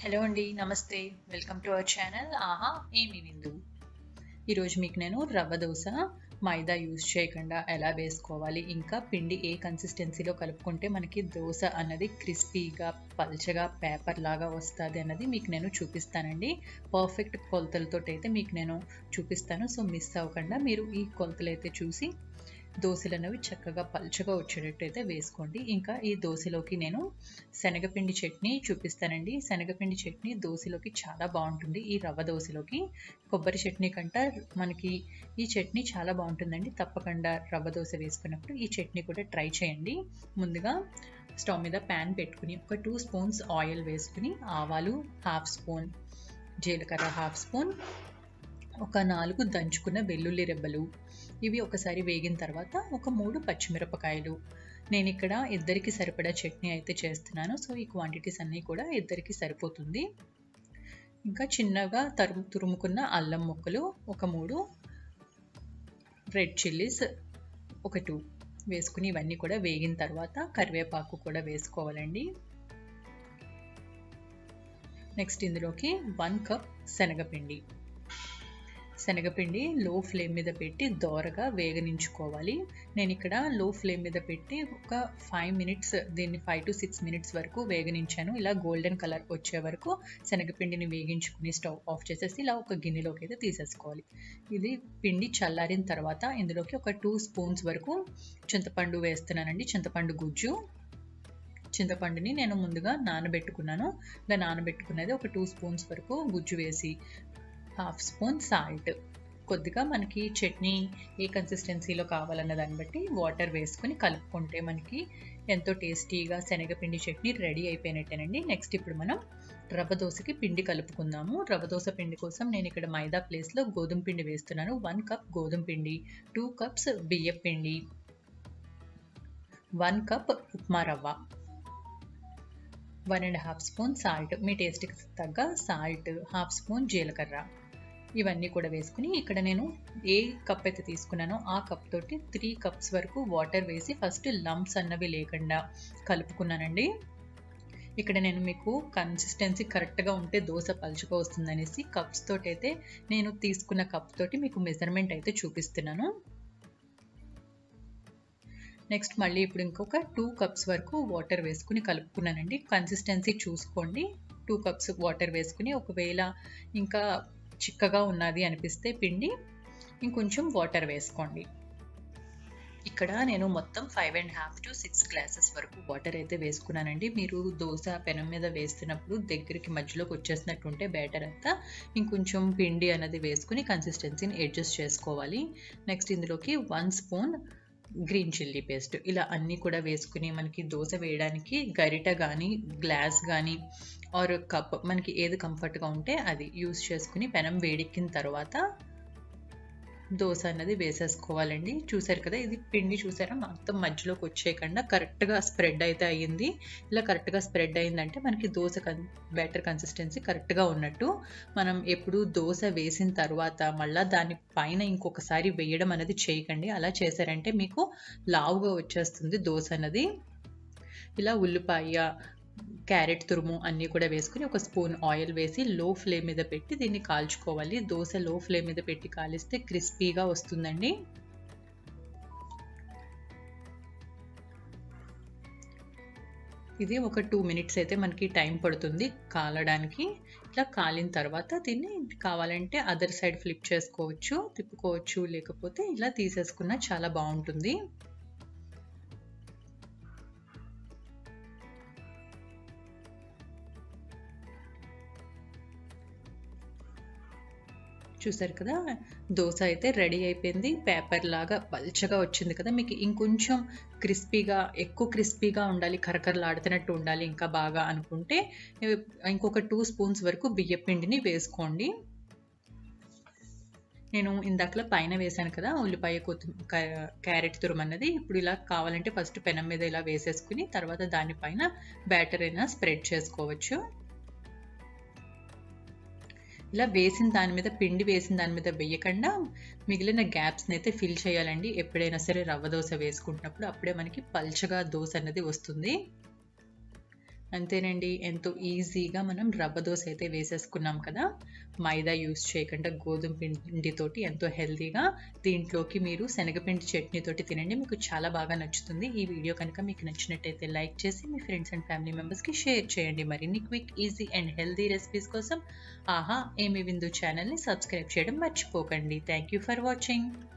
Hello అండి నమస్తే. Welcome to our channel ఆహా ఏమి విందు? ఈరోజు మీకు నేను రవ్వ దోశ మైదా యూజ్ చేయకుండా ఎలా వేసుకోవాలి ఇంకా పిండి ఏ కన్సిస్టెన్సీలో కలుపుకుంటే మనకి దోశ అన్నది క్రిస్పీగా పల్చగా పేపర్ లాగా వస్తుంది అన్నది మీకు నేను చూపిస్తానండి. పర్ఫెక్ట్ కొలతలతో అయితే మీకు నేను చూపిస్తాను. సో మిస్ అవ్వకుండా మీరు ఈ కొలతలు అయితే చూసి దోశలు అనేవి చక్కగా పలుచగా వచ్చేటట్టు అయితే వేసుకోండి. ఇంకా ఈ దోశలోకి నేను శనగపిండి చట్నీ చూపిస్తానండి. శనగపిండి చట్నీ దోశలోకి చాలా బాగుంటుంది. ఈ రవ్వ దోశలోకి కొబ్బరి చట్నీ కంట మనకి ఈ చట్నీ చాలా బాగుంటుందండి. తప్పకుండా రవ్వ దోశ వేసుకున్నప్పుడు ఈ చట్నీ కూడా ట్రై చేయండి. ముందుగా స్టవ్ మీద ప్యాన్ పెట్టుకుని ఒక టూ స్పూన్స్ ఆయిల్ వేసుకుని ఆవాలు హాఫ్ స్పూన్ జీలకర్ర హాఫ్ స్పూన్ ఒక నాలుగు దంచుకున్న వెల్లుల్లి రెబ్బలు. ఇవి ఒకసారి వేగిన తర్వాత ఒక మూడు పచ్చిమిరపకాయలు. నేను ఇక్కడ ఇద్దరికి సరిపడా చట్నీ అయితే చేస్తున్నాను. సో ఈ క్వాంటిటీస్ అన్నీ కూడా ఇద్దరికి సరిపోతుంది. ఇంకా చిన్నగా తరుము తురుముకున్న అల్లం ముక్కలు ఒక మూడు రెడ్ చిల్లీస్ ఒక టూ వేసుకుని ఇవన్నీ కూడా వేగిన తర్వాత కరివేపాకు కూడా వేసుకోవాలండి. నెక్స్ట్ ఇందులోకి వన్ కప్ శనగపిండి. శనగపిండి లో ఫ్లేమ్ మీద పెట్టి దోరగా వేగనించుకోవాలి. నేను ఇక్కడ లో ఫ్లేమ్ మీద పెట్టి ఒక ఫైవ్ మినిట్స్ దీన్ని ఫైవ్ టు సిక్స్ మినిట్స్ వరకు వేగనించాను. ఇలా గోల్డెన్ కలర్ వచ్చే వరకు శనగపిండిని వేగించుకుని స్టవ్ ఆఫ్ చేసేసి ఇలా ఒక గిన్నెలోకి అయితే తీసేసుకోవాలి. ఇది పిండి చల్లారిన తర్వాత ఇందులోకి ఒక టూ స్పూన్స్ వరకు చింతపండు వేస్తున్నానండి. చింతపండు గుజ్జు. చింతపండుని నేను ముందుగా నానబెట్టుకున్నాను. ఇలా నానబెట్టుకున్నది ఒక టూ స్పూన్స్ వరకు గుజ్జు వేసి హాఫ్ స్పూన్ సాల్ట్. కొద్దిగా మనకి చట్నీ ఏ కన్సిస్టెన్సీలో కావాలన్న దాన్ని బట్టి వాటర్ వేసుకొని కలుపుకుంటే మనకి ఎంతో టేస్టీగా శనగపిండి చట్నీ రెడీ అయిపోయినట్టేనండి. నెక్స్ట్ ఇప్పుడు మనం రవ్వ దోశకి పిండి కలుపుకుందాము. రవ్వ దోశ పిండి కోసం నేను ఇక్కడ మైదా ప్లేస్లో గోధుమ పిండి వేస్తున్నాను. వన్ కప్ గోధుమ పిండి టూ కప్స్ బియ్యం పిండి one cup upma rava one and half spoon salt. మీ టేస్ట్కి తగ్గ సాల్ట్ హాఫ్ స్పూన్ జీలకర్ర. ఇవన్నీ కూడా వేసుకుని ఇక్కడ నేను ఏ కప్ అయితే తీసుకున్నానో ఆ కప్ తోటి త్రీ కప్స్ వరకు వాటర్ వేసి ఫస్ట్ లంప్స్ అన్నవి లేకుండా కలుపుకున్నానండి. ఇక్కడ నేను మీకు కన్సిస్టెన్సీ కరెక్ట్గా ఉంటే దోశ పలుచుగా వస్తుందనేసి కప్స్ తోటి అయితే నేను తీసుకున్న కప్ తోటి మీకు మెజర్మెంట్ అయితే చూపిస్తున్నాను. నెక్స్ట్ మళ్ళీ ఇప్పుడు ఇంకొక టూ కప్స్ వరకు వాటర్ వేసుకుని కలుపుకున్నానండి. కన్సిస్టెన్సీ చూసుకోండి. టూ కప్స్ వాటర్ వేసుకుని ఒకవేళ ఇంకా చిక్కగా ఉన్నది అనిపిస్తే పిండి ఇంకొంచెం వాటర్ వేసుకోండి. ఇక్కడ నేను మొత్తం five and half to six glasses వరకు వాటర్ అయితే వేసుకున్నానండి. మీరు దోశ పెనం మీద వేస్తున్నప్పుడు దగ్గరికి మధ్యలోకి వచ్చేసినట్టు ఉంటే బ్యాటర్ అంతా ఇంకొంచెం పిండి అనేది వేసుకుని కన్సిస్టెన్సీని అడ్జస్ట్ చేసుకోవాలి. నెక్స్ట్ ఇందులోకి one spoon green chilli paste ఇలా అన్నీ కూడా వేసుకుని మనకి దోశ వేయడానికి గరిట కానీ గ్లాస్ కానీ ఆర్ కప్ మనకి ఏది కంఫర్ట్గా ఉంటే అది యూస్ చేసుకుని పెనం వేడెక్కిన తర్వాత దోశ అన్నది వేసేసుకోవాలండి. చూసారు కదా ఇది పిండి చూసారా? మొత్తం మధ్యలోకి వచ్చేయకుండా కరెక్ట్గా స్ప్రెడ్ అయితే అయ్యింది. ఇలా కరెక్ట్గా స్ప్రెడ్ అయిందంటే మనకి దోశ కన్ బెటర్ కన్సిస్టెన్సీ కరెక్ట్గా ఉన్నట్టు మనం ఎప్పుడు దోశ వేసిన తర్వాత మళ్ళీ దాని పైన ఇంకొకసారి వేయడం అనేది చేయకండి. అలా చేశారంటే మీకు లావుగా వచ్చేస్తుంది దోశ అన్నది. ఇలా ఉల్లిపాయ క్యారెట్ తురుము అన్నీ కూడా వేసుకుని ఒక స్పూన్ ఆయిల్ వేసి లో ఫ్లేమ్ మీద పెట్టి దీన్ని కాల్చుకోవాలి. దోశ లో ఫ్లేమ్ మీద పెట్టి కాలిస్తే క్రిస్పీగా వస్తుందండి. ఇది ఒక టూ మినిట్స్ అయితే మనకి టైం పడుతుంది కాలడానికి. ఇట్లా కాలిన తర్వాత దీన్ని కావాలంటే అదర్ సైడ్ ఫ్లిప్ చేసుకోవచ్చు తిప్పుకోవచ్చు లేకపోతే ఇలా తీసేసుకున్న చాలా బాగుంటుంది. చూసారు కదా దోశ అయితే రెడీ అయిపోయింది. పేపర్ లాగా పల్చగా వచ్చింది కదా మీకు ఇంకొంచెం క్రిస్పీగా ఎక్కువ క్రిస్పీగా ఉండాలి కరకరలాడుతున్నట్టు ఉండాలి ఇంకా బాగా అనుకుంటే ఇంకొక టూ స్పూన్స్ వరకు బియ్య పిండిని వేసుకోండి. నేను ఇందాకలా పైన వేసాను కదా ఉల్లిపాయ కొత్తి క్యారెట్ తురుమన్నది. ఇప్పుడు ఇలా కావాలంటే ఫస్ట్ పెనం మీద ఇలా వేసేసుకుని తర్వాత దానిపైన బ్యాటర్ అయినా స్ప్రెడ్ చేసుకోవచ్చు. ఇలా వేసిన దాని మీద పిండి వేసిన దాని మీద వేయకుండా మిగిలిన గ్యాప్స్ని అయితే ఫిల్ చేయాలండి. ఎప్పుడైనా సరే రవ్వ దోశ వేసుకుంటున్నప్పుడు అప్పుడే మనకి పల్చగా దోశ అనేది వస్తుంది. అంతేనండి. ఎంతో ఈజీగా మనం రవ్వ దోశ అయితే వేసేసుకున్నాం కదా. మైదా యూస్ చేయకుండా గోధుమ పిండితోటి ఎంతో హెల్తీగా దీంట్లోకి మీరు శనగపిండి చట్నీతోటి తినండి. మీకు చాలా బాగా నచ్చుతుంది. ఈ వీడియో కనుక మీకు నచ్చినట్టయితే లైక్ చేసి మీ ఫ్రెండ్స్ అండ్ ఫ్యామిలీ మెంబర్స్కి షేర్ చేయండి. మరిన్ని quick easy and healthy recipes కోసం ఆహా ఏమి విందు ఛానల్ని సబ్స్క్రైబ్ చేయడం మర్చిపోకండి. Thank you for watching.